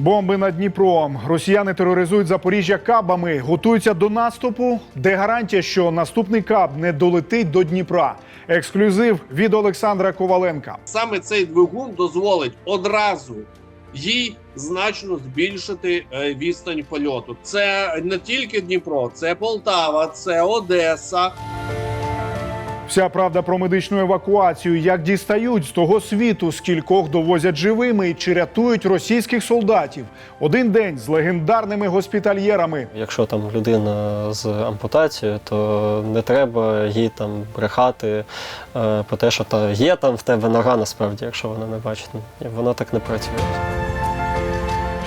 Бомби над Дніпром. Росіяни тероризують Запоріжжя кабами, готуються до наступу. Де гарантія, що наступний каб не долетить до Дніпра? Ексклюзив від Олександра Коваленка. саме цей двигун дозволить одразу їй значно збільшити е, відстань польоту. Це не тільки Дніпро, це Полтава, це Одеса. Вся правда про медичну евакуацію, як дістають з того світу, скількох довозять живими і чи рятують російських солдатів. Один день з легендарними госпітальєрами. Якщо там людина з ампутацією, то не треба їй там брехати е, про те, що та є там в тебе нога насправді, якщо вона не бачить. Ні, Воно так не працює.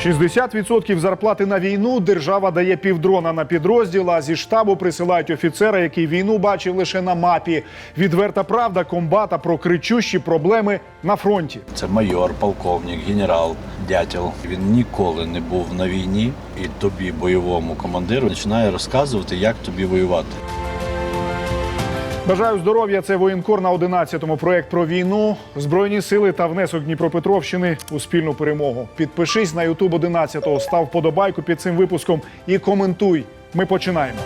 60% зарплати на війну держава дає півдрона на підрозділ, а зі штабу присилають офіцера, який війну бачив лише на мапі. Відверта правда комбата про кричущі проблеми на фронті. Це майор, полковник, генерал, дятел. Він ніколи не був на війні, і тобі, бойовому командиру, починає розказувати, як тобі воювати. Бажаю здоров'я. Це воєнкор на 11-му проект про війну, збройні сили та внесок Дніпропетровщини у спільну перемогу. Підпишись на Ютуб 11-го, став подобайку під цим випуском і коментуй. Ми починаємо.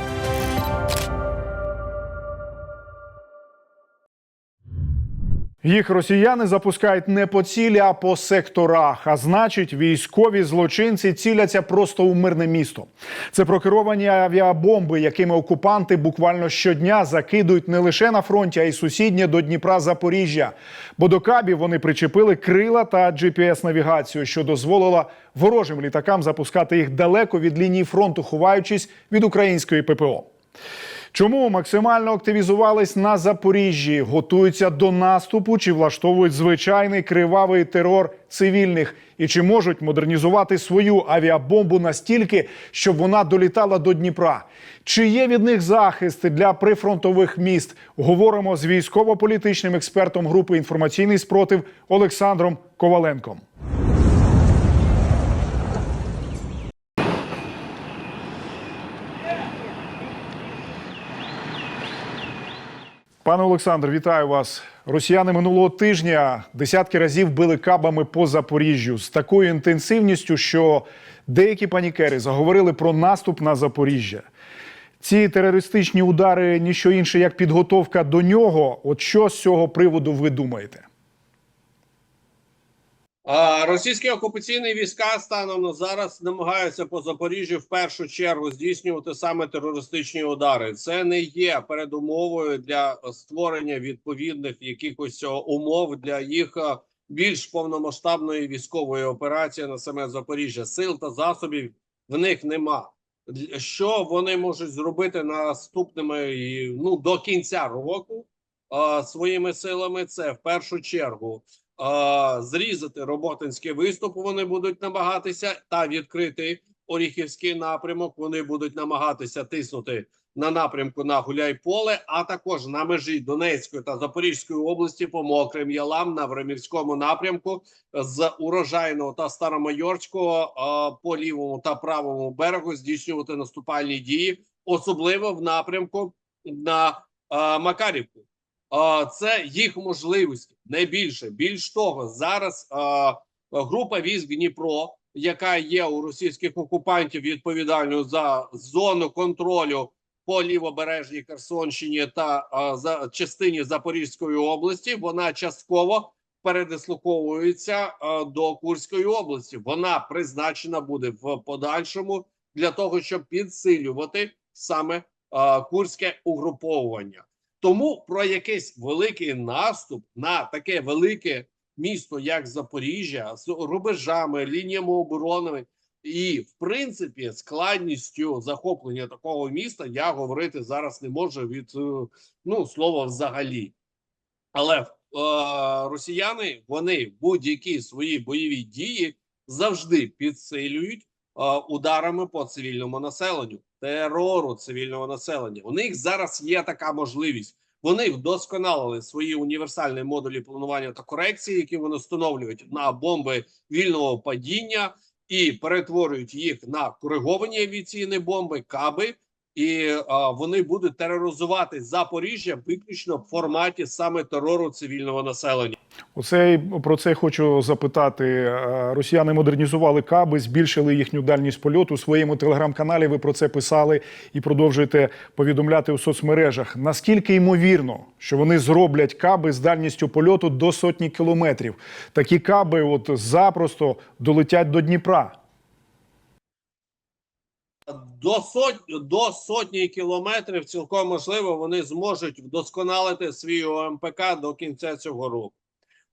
Їх росіяни запускають не по цілі, а по секторах. А значить, військові злочинці ціляться просто у мирне місто. Це прокеровані авіабомби, якими окупанти буквально щодня закидують не лише на фронті, а й сусіднє до Дніпра Запоріжжя. Бо до кабів вони причепили крила та GPS-навігацію, що дозволила ворожим літакам запускати їх далеко від лінії фронту, ховаючись від української ППО. Чому максимально активізувались на Запоріжжі, готуються до наступу чи влаштовують звичайний кривавий терор цивільних? І чи можуть модернізувати свою авіабомбу настільки, щоб вона долітала до Дніпра? Чи є від них захист для прифронтових міст? Говоримо з військово-політичним експертом групи інформаційний спротив Олександром Коваленком. Пане Олександр, вітаю вас. Росіяни минулого тижня десятки разів били кабами по Запоріжжю з такою інтенсивністю, що деякі панікери заговорили про наступ на Запоріжжя. Ці терористичні удари ніщо інше як підготовка до нього. От що з цього приводу ви думаєте? Російські окупаційні війська станом на зараз намагаються по Запоріжжю в першу чергу здійснювати саме терористичні удари. Це не є передумовою для створення відповідних якихось умов для їх е, більш повномасштабної військової операції на саме Запоріжжя. Сил та засобів в них нема. Що вони можуть зробити наступними ну до кінця року е, своїми силами? Це в першу чергу е, зрізати роботинський виступ. Вони будуть намагатися та відкрити Оріхівський напрямок. Вони будуть намагатися тиснути на напрямку на Гуляйполе, а також на межі Донецької та Запорізької області по мокрим ялам на Времівському напрямку з урожайного та старомайорського по лівому та правому берегу здійснювати наступальні дії, особливо в напрямку на Макарівку. Це їх можливості не більше. Більш того, зараз група військ Дніпро, яка є у російських окупантів відповідальною за зону контролю по лівобережній Херсонщині та за частині Запорізької області, вона частково передислоковується до Курської області. Вона призначена буде в подальшому для того, щоб підсилювати саме курське угруповування. Тому про якийсь великий наступ на таке велике місто, як Запоріжжя, з рубежами, лініями оборони і, в принципі, складністю захоплення такого міста я говорити зараз не можу від е, ну слова взагалі. Але е, росіяни вони будь-які свої бойові дії завжди підсилюють ударами по цивільному населенню, терору цивільного населення. У них зараз є така можливість. Вони вдосконалили свої універсальні модулі планування та корекції, які вони встановлюють на бомби вільного падіння і перетворюють їх на кориговані авіаційні бомби, каби і а, вони будуть тероризувати Запоріжжя виключно в форматі саме терору цивільного населення. Оце про це хочу запитати. Е, Росіяни модернізували каби, збільшили їхню дальність польоту. У своєму телеграм-каналі ви про це писали і продовжуєте повідомляти у соцмережах. Наскільки ймовірно, що вони зроблять каби з дальністю польоту до сотні кілометрів? Такі каби, от запросто долетять до Дніпра. До сотні до сотні кілометрів цілком можливо вони зможуть вдосконалити свій ОМПК до кінця цього року,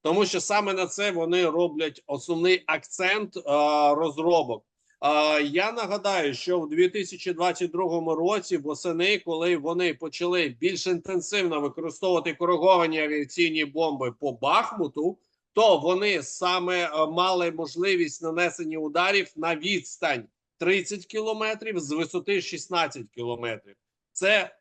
тому що саме на це вони роблять основний акцент е, розробок. Е, я нагадаю, що в 2022 році, восени, коли вони почали більш інтенсивно використовувати кориговані авіаційні бомби по Бахмуту, то вони саме е, мали можливість нанесення ударів на відстань. 30 кілометрів з висоти 16 кілометрів. Це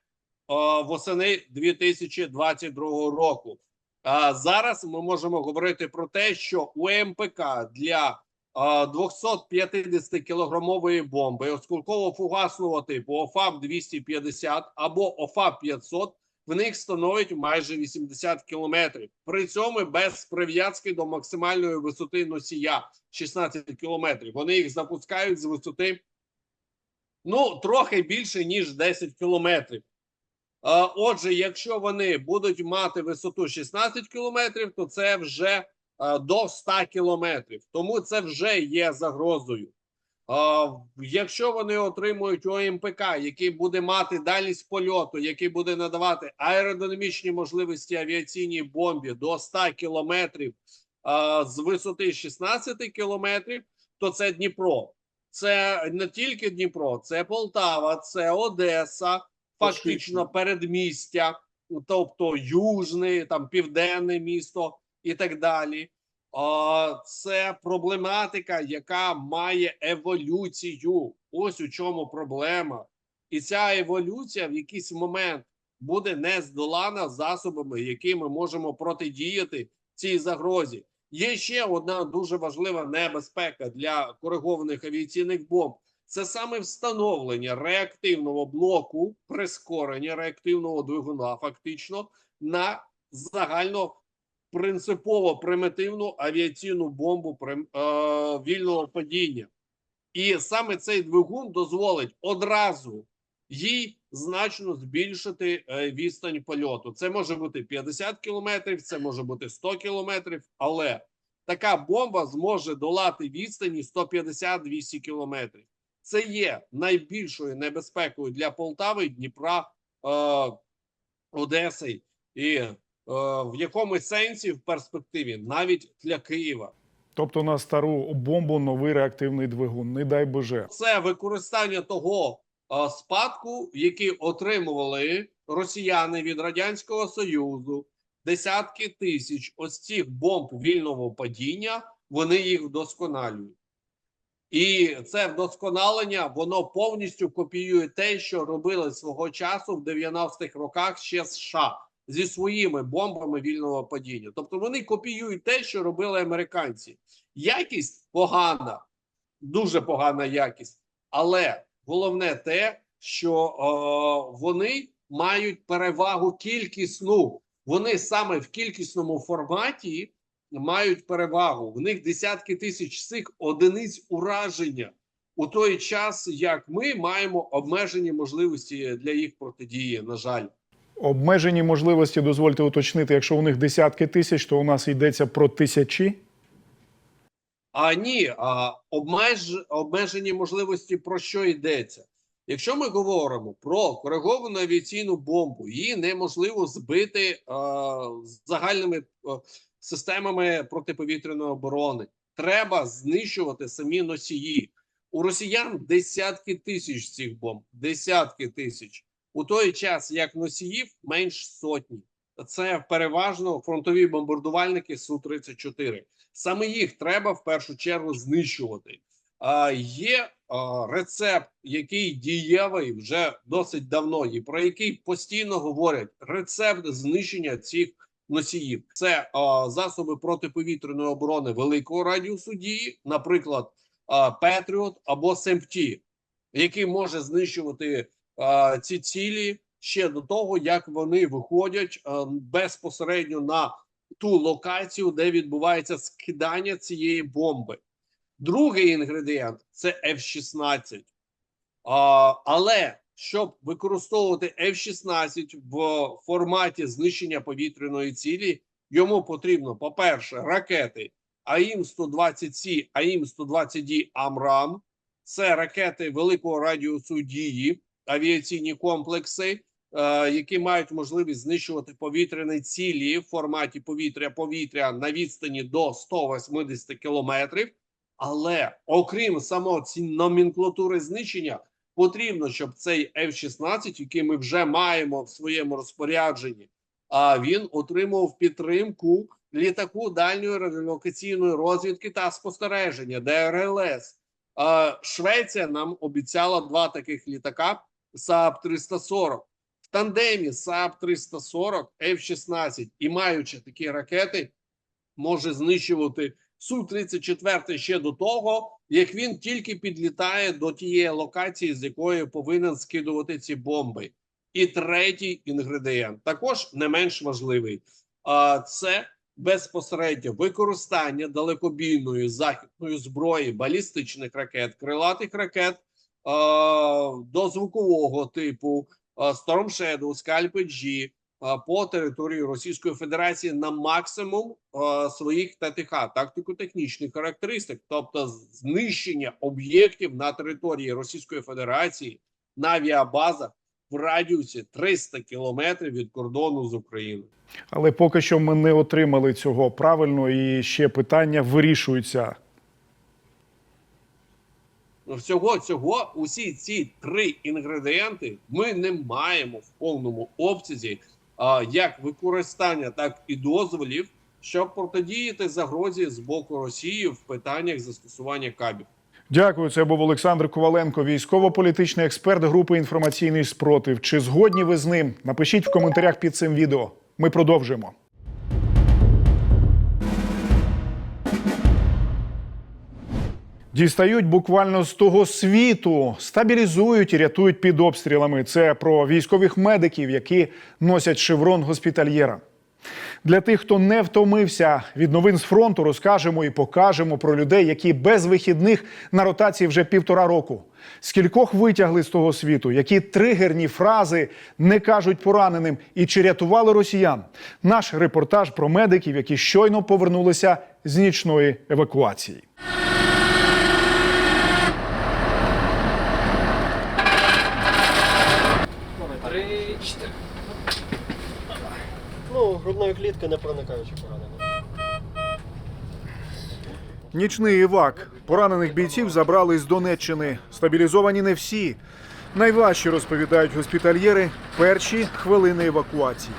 о, восени 2022 року. А зараз ми можемо говорити про те, що у МПК для а, 250 кілограмової бомби осколково-фугасного типу ОФАП 250 або ОФАП 500 в них становить майже 80 кілометрів. При цьому без прив'язки до максимальної висоти носія 16 кілометрів. Вони їх запускають з висоти ну трохи більше ніж 10 кілометрів. Отже, якщо вони будуть мати висоту 16 кілометрів, то це вже до 100 кілометрів. Тому це вже є загрозою. Якщо вони отримують ОМПК, який буде мати дальність польоту, який буде надавати аеродинамічні можливості авіаційній бомбі до 100 кілометрів з висоти 16 кілометрів, то це Дніпро. Це не тільки Дніпро, це Полтава, це Одеса, фактично передмістя, тобто Южне, там південне місто і так далі. Це проблематика, яка має еволюцію. Ось у чому проблема. І ця еволюція в якийсь момент буде не здолана засобами, які ми можемо протидіяти цій загрозі. Є ще одна дуже важлива небезпека для коригованих авіаційних бомб. Це саме встановлення реактивного блоку, прискорення реактивного двигуна, фактично на загально принципово примітивну авіаційну бомбу е, вільного падіння. І саме цей двигун дозволить одразу їй значно збільшити е, відстань польоту. Це може бути 50 кілометрів, це може бути 100 кілометрів, але така бомба зможе долати відстані 150-200 кілометрів. Це є найбільшою небезпекою для Полтави, Дніпра, е, Одеси і в якомусь сенсі в перспективі навіть для Києва. Тобто на стару бомбу новий реактивний двигун. Не дай боже. Це використання того е, спадку, який отримували росіяни від радянського союзу, десятки тисяч ось цих бомб вільного падіння. Вони їх вдосконалюють. І це вдосконалення воно повністю копіює те, що робили свого часу в 90-х роках ще США зі своїми бомбами вільного падіння. Тобто вони копіюють те, що робили американці. Якість погана, дуже погана якість, але головне те, що е, вони мають перевагу кількісну. Вони саме в кількісному форматі мають перевагу. В них десятки тисяч цих одиниць ураження у той час, як ми маємо обмежені можливості для їх протидії. На жаль. Обмежені можливості, дозвольте уточнити, якщо у них десятки тисяч, то у нас йдеться про тисячі. А ні, а обмеж, обмежені можливості про що йдеться? Якщо ми говоримо про кориговану авіаційну бомбу, її неможливо збити е, загальними е, системами протиповітряної оборони. Треба знищувати самі носії. У росіян десятки тисяч цих бомб, десятки тисяч. У той час як носіїв менш сотні. Це переважно фронтові бомбардувальники Су-34. Саме їх треба в першу чергу знищувати. А, є рецепт, який дієвий вже досить давно, і про який постійно говорять: рецепт знищення цих носіїв. Це а, засоби протиповітряної оборони великого радіусу дії, наприклад, Петріот або СМТ, який може знищувати е, ці цілі ще до того, як вони виходять е, безпосередньо на ту локацію, де відбувається скидання цієї бомби. Другий інгредієнт це F-16. Але щоб використовувати F-16 в форматі знищення повітряної цілі, йому потрібно, по-перше, ракети АІМ-120С, АІМ-120D Амрам. Це ракети великого радіусу дії, авіаційні комплекси, е, які мають можливість знищувати повітряні цілі в форматі повітря-повітря на відстані до 180 кілометрів. Але окрім самого ці номенклатури знищення, потрібно, щоб цей F-16, який ми вже маємо в своєму розпорядженні, він отримав підтримку літаку дальньої радіолокаційної розвідки та спостереження ДРЛС. А Швеція нам обіцяла два таких літака Saab 340 в тандемі Saab 340 F-16 і маючи такі ракети, може знищувати Су-34 ще до того, як він тільки підлітає до тієї локації, з якої повинен скидувати ці бомби. І третій інгредієнт також не менш важливий. А це безпосередньо використання далекобійної західної зброї, балістичних ракет, крилатих ракет а, до звукового типу Storm Shadow, Scalp G, по території Російської Федерації на максимум своїх ТТХ, тактико-технічних характеристик, тобто знищення об'єктів на території Російської Федерації на авіабазах в радіусі 300 кілометрів від кордону з Україною. Але поки що ми не отримали цього правильно, і ще питання вирішуються. Ну, всього цього, усі ці три інгредієнти ми не маємо в повному обсязі, як використання, так і дозволів, щоб протидіяти загрозі з боку Росії в питаннях застосування кабів. Дякую. Це був Олександр Коваленко, військово-політичний експерт групи інформаційний спротив. Чи згодні ви з ним? Напишіть в коментарях під цим відео. Ми продовжимо. Дістають буквально з того світу, стабілізують і рятують під обстрілами. Це про військових медиків, які носять шеврон госпітальєра. Для тих, хто не втомився від новин з фронту, розкажемо і покажемо про людей, які без вихідних на ротації вже півтора року. Скількох витягли з того світу, які тригерні фрази не кажуть пораненим і чи рятували росіян. Наш репортаж про медиків, які щойно повернулися з нічної евакуації. Ну, не проникаючи поранення. Нічний івак. Поранених бійців забрали з Донеччини. Стабілізовані не всі. Найважче розповідають госпітальєри перші хвилини евакуації.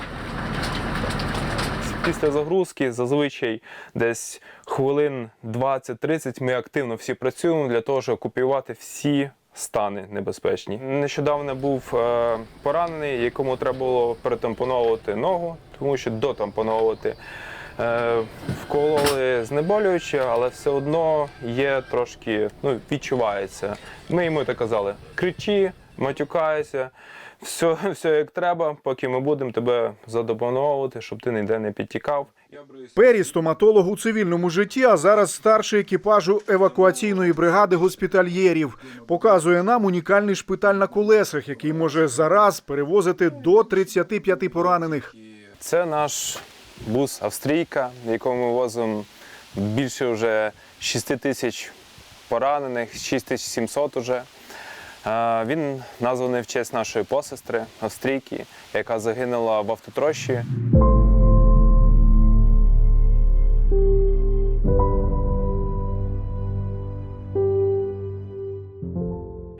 Після загрузки зазвичай десь хвилин 20-30 ми активно всі працюємо для того, щоб окупувати всі стани небезпечні. Нещодавно був е, поранений, якому треба було перетампоновувати ногу, тому що дотампоновувати. Е, вкололи знеболююче, але все одно є трошки, ну, відчувається. Ми йому так казали: кричи, матюкайся, все, все як треба, поки ми будемо тебе задопоновувати, щоб ти ніде не підтікав. Пері стоматолог у цивільному житті, а зараз старший екіпажу евакуаційної бригади госпітальєрів. Показує нам унікальний шпиталь на колесах, який може зараз перевозити до 35 поранених. Це наш бус Австрійка, в якому ми возимо більше вже 6 тисяч поранених, 6700 уже. Він названий в честь нашої посестри Австрійки, яка загинула в автотрощі.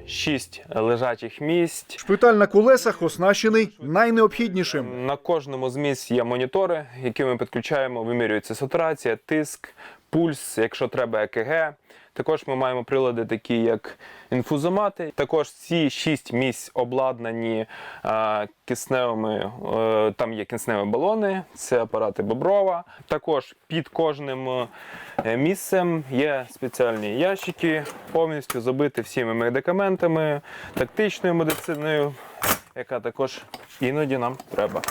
Шість лежачих місць. Шпиталь на колесах оснащений найнеобхіднішим. На кожному з місць є монітори, які ми підключаємо, вимірюється сатурація, тиск, пульс, якщо треба ЕКГ. Також ми маємо прилади, такі як інфузомати. Також ці шість місць обладнані е, кисневими, е, там є кисневі балони, це апарати Боброва. Також під кожним е, місцем є спеціальні ящики, повністю забиті всіми медикаментами, тактичною медициною, яка також іноді нам треба.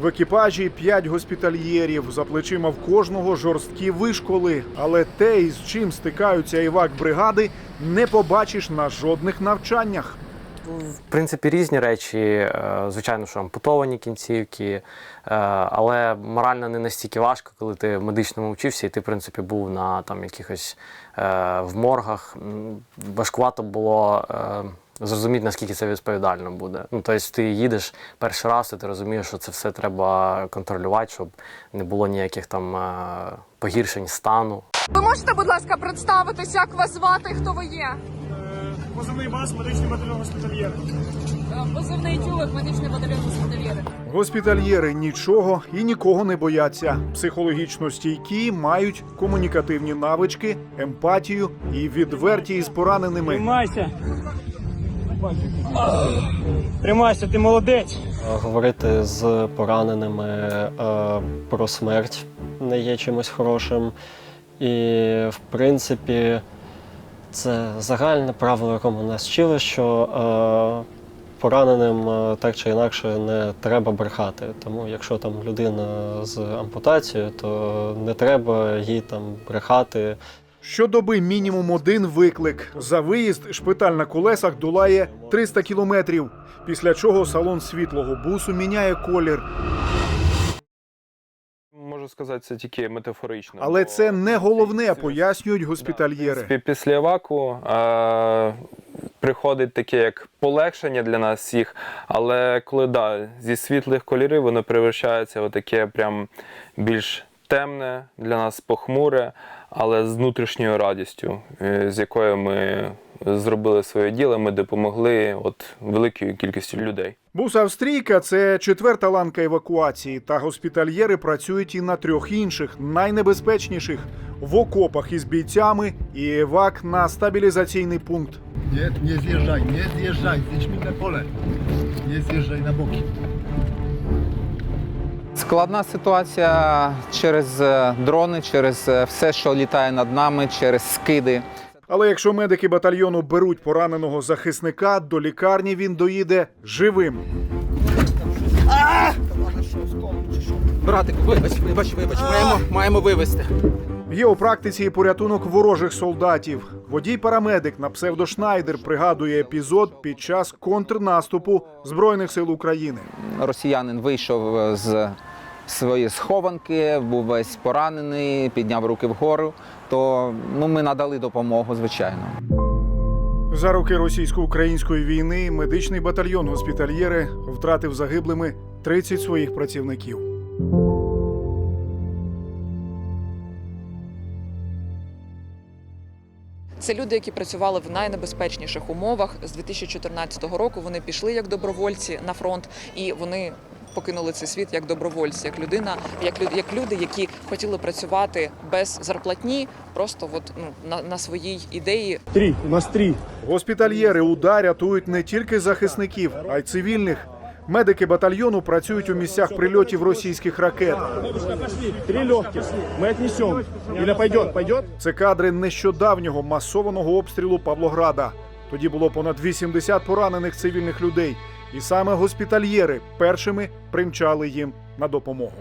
В екіпажі п'ять госпітальєрів. За плечима в кожного жорсткі вишколи. Але те, із чим стикаються івак бригади, не побачиш на жодних навчаннях. В принципі, різні речі. Е, Звичайно, що ампутовані кінцівки, е, але морально не настільки важко, коли ти в медичному вчився, і ти, в принципі, був на там якихось е, в моргах. Важкувато було зрозуміти, наскільки це відповідально буде. Ну, тобто ти їдеш перший раз, і ти розумієш, що це все треба контролювати, щоб не було ніяких там е, погіршень стану. Ви можете, будь ласка, представитись, як вас звати, хто ви є? Позивний бас, медичний батальйон госпітальєр. Позивний тюлик, медичний батальйон госпітальєри. Госпітальєри нічого і нікого не бояться. Психологічно стійкі, мають комунікативні навички, емпатію і відверті із пораненими. Тримайся. Тримайся, ти молодець. Е, Говорити з пораненими е, про смерть не є чимось хорошим. І, в принципі, це загальне правило, якому нас вчили, що е, пораненим так чи інакше не треба брехати. Тому якщо там людина з ампутацією, то не треба їй там брехати. Щодоби мінімум один виклик. За виїзд шпиталь на колесах долає 300 кілометрів. Після чого салон світлого бусу міняє колір. Можу сказати, це тільки метафорично. Але це не головне, пояснюють госпітальєри. Після еваку е, приходить таке як полегшення для нас всіх, але коли да, зі світлих кольорів воно превращається в таке прям більш темне для нас похмуре, але з внутрішньою радістю, е, з якою ми зробили своє діло, ми допомогли от великій кількості людей. Бус Австрійка це четверта ланка евакуації, та госпітальєри працюють і на трьох інших, найнебезпечніших в окопах із бійцями і евак на стабілізаційний пункт. Nie zjeżdżaj, nie zjeżdżaj, zjedźmy na pole. Nie zjeżdżaj na boki. Складна ситуація через е, дрони, через е, все, що літає над нами, через скиди. Але якщо медики батальйону беруть пораненого захисника, до лікарні він доїде живим. Братик, вибач, вибач, вибач, маємо, маємо вивезти. Є у практиці і порятунок ворожих солдатів. Водій парамедик на псевдо Шнайдер пригадує епізод під час контрнаступу збройних сил України. Росіянин вийшов е, з своєї схованки, був весь поранений, підняв руки вгору. То ну, ми надали допомогу, звичайно. За роки російсько-української війни медичний батальйон госпітальєри втратив загиблими 30 своїх працівників. Це люди, які працювали в найнебезпечніших умовах. З 2014 року вони пішли як добровольці на фронт, і вони покинули цей світ як добровольці, як людина, як люди, як люди, які хотіли працювати без зарплатні, просто от ну на, на своїй ідеї Три, у нас три. Госпітальєри уда рятують не тільки захисників, а й цивільних. Медики батальйону працюють у місцях прильотів російських ракет. Три легких. Ми віднесемо. Іля пойде, пойде. Це кадри нещодавнього масованого обстрілу Павлограда. Тоді було понад 80 поранених цивільних людей, і саме госпітальєри першими примчали їм на допомогу.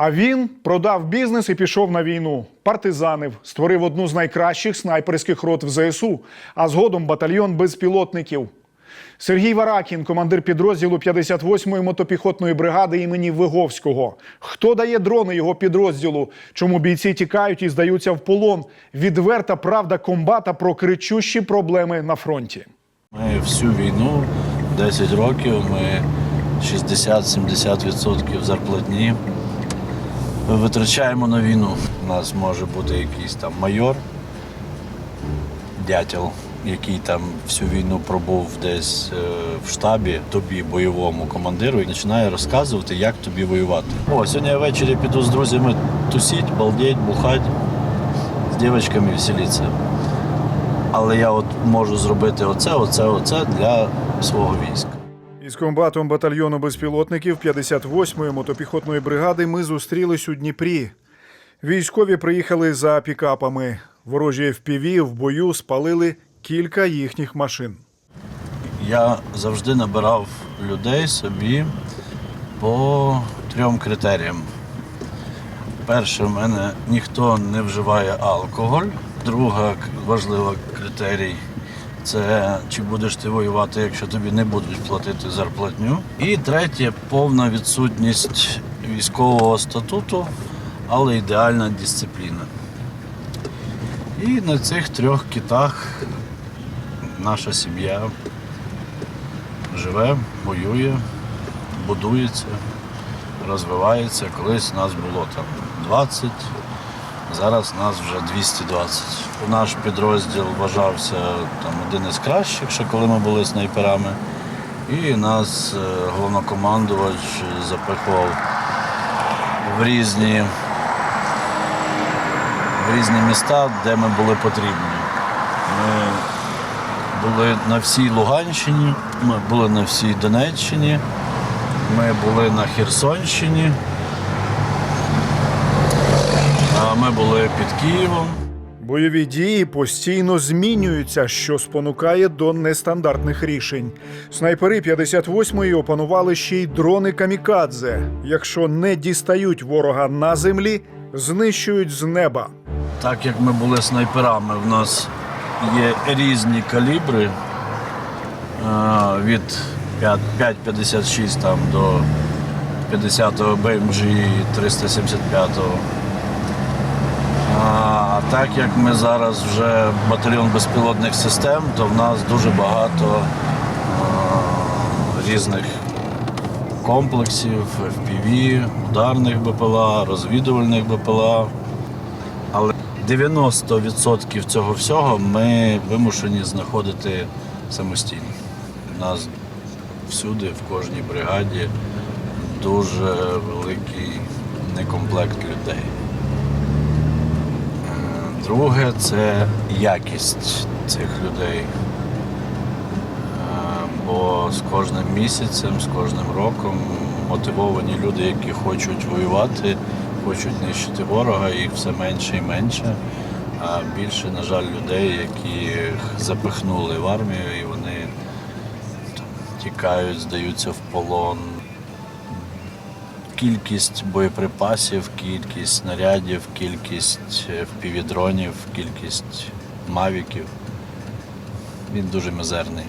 А він продав бізнес і пішов на війну. Партизанив, створив одну з найкращих снайперських рот в ЗСУ, а згодом батальйон безпілотників. Сергій Варакін, командир підрозділу 58-ї мотопіхотної бригади імені Виговського. Хто дає дрони його підрозділу? Чому бійці тікають і здаються в полон? Відверта правда комбата про кричущі проблеми на фронті. Ми всю війну, 10 років, ми 60-70% зарплатні витрачаємо на війну. У нас може бути якийсь там майор, дятел, який там всю війну пробув десь е, в штабі, тобі бойовому командиру, і починає розказувати, як тобі воювати. О, сьогодні ввечері піду з друзями тусіть, балдеть, бухать, з дівчатками веселитися. Але я от можу зробити оце, оце, оце для свого війська. Із комбатом батальйону безпілотників 58-ї мотопіхотної бригади ми зустрілись у Дніпрі. Військові приїхали за пікапами. Ворожі FPV в бою спалили кілька їхніх машин. Я завжди набирав людей собі по трьом критеріям. Перше, в мене ніхто не вживає алкоголь. Друга важлива критерій це чи будеш ти воювати, якщо тобі не будуть платити зарплатню. І третє повна відсутність військового статуту, але ідеальна дисципліна. І на цих трьох китах наша сім'я живе, воює, будується, розвивається. Колись нас було там 20, зараз нас вже 220. Наш підрозділ вважався там один із кращих, ще коли ми були снайперами. І нас е, головнокомандувач запихував в різні, в різні міста, де ми були потрібні. Ми були на всій Луганщині, ми були на всій Донеччині, ми були на Херсонщині, а ми були під Києвом. Бойові дії постійно змінюються, що спонукає до нестандартних рішень. Снайпери 58-ї опанували ще й дрони камікадзе. Якщо не дістають ворога на землі, знищують з неба. Так як ми були снайперами, в нас є різні калібри е, від 5 5,56 там до 50-го BMG і 375-го. Так як ми зараз вже батальйон безпілотних систем, то в нас дуже багато різних комплексів, FPV, ударних БПЛА, розвідувальних БПЛА. Але 90% цього всього ми вимушені знаходити самостійно. У нас всюди, в кожній бригаді, дуже великий некомплект людей. Друге це якість цих людей. Е, Бо з кожним місяцем, з кожним роком мотивовані люди, які хочуть воювати, хочуть нищити ворога, їх все менше і менше. А більше, на жаль, людей, яких запихнули в армію і вони тікають, здаються в полон. Кількість боєприпасів, кількість снарядів, кількість впівдронів, кількість мавіків. Він дуже мізерний.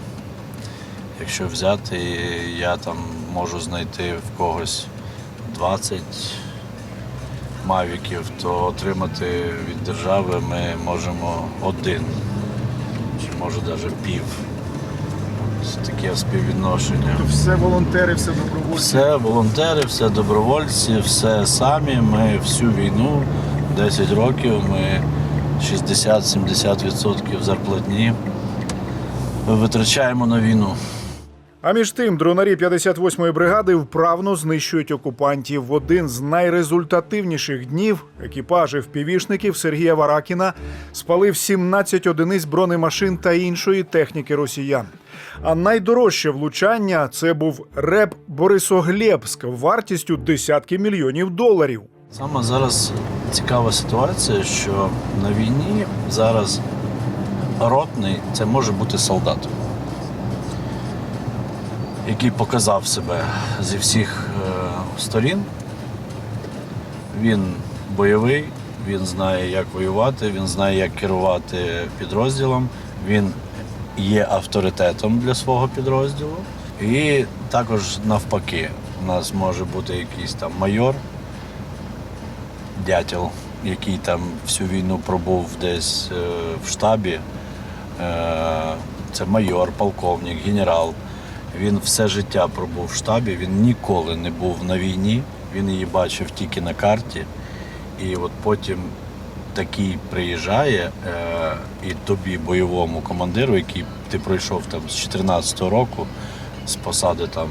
Якщо взяти, я там можу знайти в когось 20 мавіків, то отримати від держави ми можемо один, чи може навіть пів. Таке співвідношення. Все волонтери, все добровольці. Все волонтери, все добровольці, все самі. Ми всю війну, 10 років, ми 60-70% зарплатні витрачаємо на війну. А між тим, дронарі 58-ї бригади вправно знищують окупантів. В один з найрезультативніших днів екіпажів півішників Сергія Варакіна спалив 17 одиниць бронемашин та іншої техніки росіян. А найдорожче влучання це був реп Борисоглєбськ вартістю десятки мільйонів доларів. Саме зараз цікава ситуація, що на війні зараз ротний це може бути солдат, який показав себе зі всіх е, сторін. Він бойовий, він знає, як воювати, він знає, як керувати підрозділом. Він є авторитетом для свого підрозділу. І також навпаки, у нас може бути якийсь там майор, дятел, який там всю війну пробув десь е, в штабі, е, це майор, полковник, генерал. Він все життя пробув в штабі, він ніколи не був на війні, він її бачив тільки на карті. І от потім такий приїжджає е, і тобі, бойовому командиру, який ти пройшов там з 14-го року, з посади там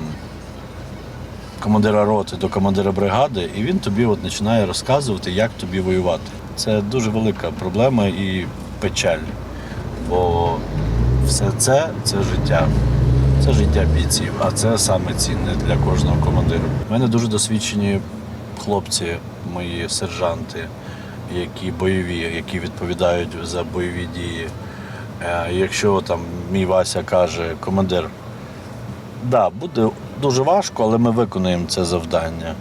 командира роти до командира бригади, і він тобі от починає розказувати, як тобі воювати. Це дуже велика проблема і печаль. Бо все це це життя. Це життя бійців, а це саме цінне для кожного командира. У мене дуже досвідчені хлопці, мої сержанти, які бойові, які відповідають за бойові дії. Е, Якщо там мій Вася каже, командир, да, буде дуже важко, але ми виконуємо це завдання.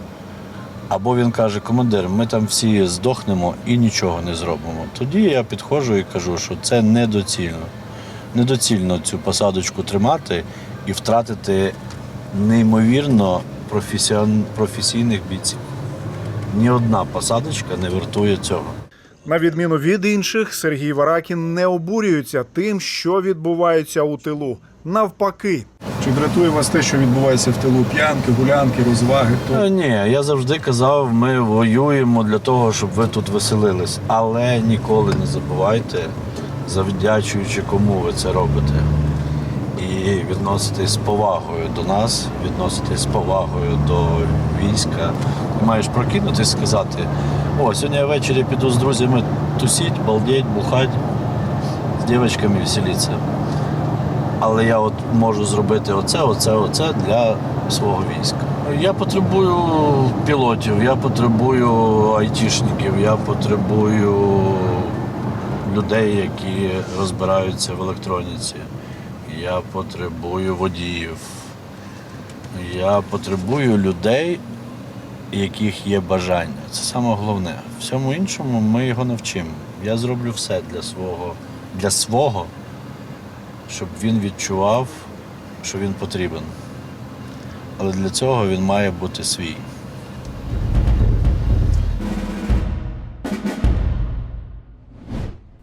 Або він каже, командир, ми там всі здохнемо і нічого не зробимо. Тоді я підходжу і кажу, що це недоцільно. Недоцільно цю посадочку тримати і втратити неймовірно професіон- професійних бійців. Ні одна посадочка не вартує цього. На відміну від інших, Сергій Варакін не обурюється тим, що відбувається у тилу. Навпаки, Чи дратує вас те, що відбувається в тилу? П'янки, гулянки, розваги? Е, Ні, я завжди казав, ми воюємо для того, щоб ви тут веселились. Але ніколи не забувайте, завдячуючи кому ви це робите. І відноситись з повагою до нас, відноситись з повагою до війська. Ти маєш прокинутись сказати: о, сьогодні ввечері піду з друзями тусіть, балдеть, бухать, з дівчатками веселитися. Але я от можу зробити оце, оце, оце для свого війська. Я потребую пілотів, я потребую айтішників, я потребую людей, які розбираються в електроніці. Я потребую водіїв. Я потребую людей, яких є бажання. Це саме головне. Всьому іншому ми його навчимо. Я зроблю все для свого, для свого щоб він відчував, що він потрібен. Але для цього він має бути свій.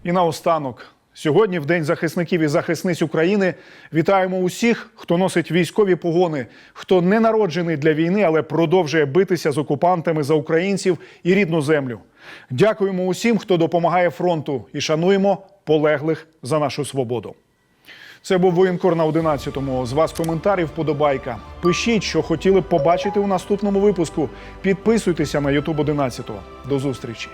І наостанок, сьогодні, в День захисників і захисниць України, вітаємо усіх, хто носить військові погони, хто не народжений для війни, але продовжує битися з окупантами за українців і рідну землю. Дякуємо усім, хто допомагає фронту, і шануємо полеглих за нашу свободу. Це був воєнкор на 11-му. З вас коментарів вподобайка. Пишіть, що хотіли б побачити у наступному випуску. Підписуйтеся на YouTube 11. До зустрічі.